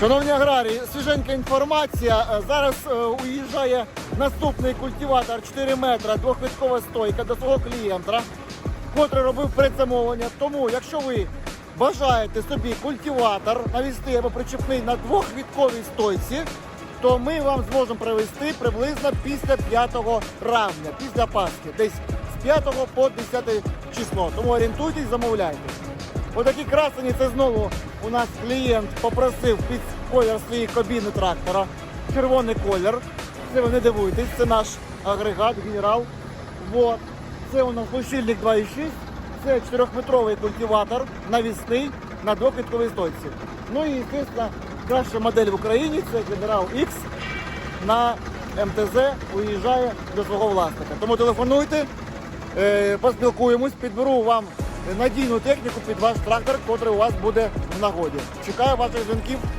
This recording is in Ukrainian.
Шановні аграрії, свіженька інформація. Е, Зараз е, уїжджає наступний культиватор 4 метра, двохвиткова стойка до свого клієнта, котрий робив предзамовлення. Тому, якщо ви бажаєте собі культиватор навести або причепний на двохвітковій стойці, то ми вам зможемо привезти приблизно після 5 травня, після Пасхи, десь з 5 по 10 число. Тому орієнтуйтесь, замовляйте. Отакі красені, це знову у нас клієнт попросив під колір своєї кабіни трактора. Червоний колір. Це ви не дивуйтесь, це наш агрегат, генерал. Вот. Це у нас лущильник 2.6. Це 4-метровий культиватор навісний на двохвітковій стойці. Ну і, звісно, краща модель в Україні це Генерал X на МТЗ уїжджає до свого власника. Тому телефонуйте, е, поспілкуємось, підберу вам надійну техніку під ваш трактор, який у вас буде в нагоді. Чекаю ваших дзвінків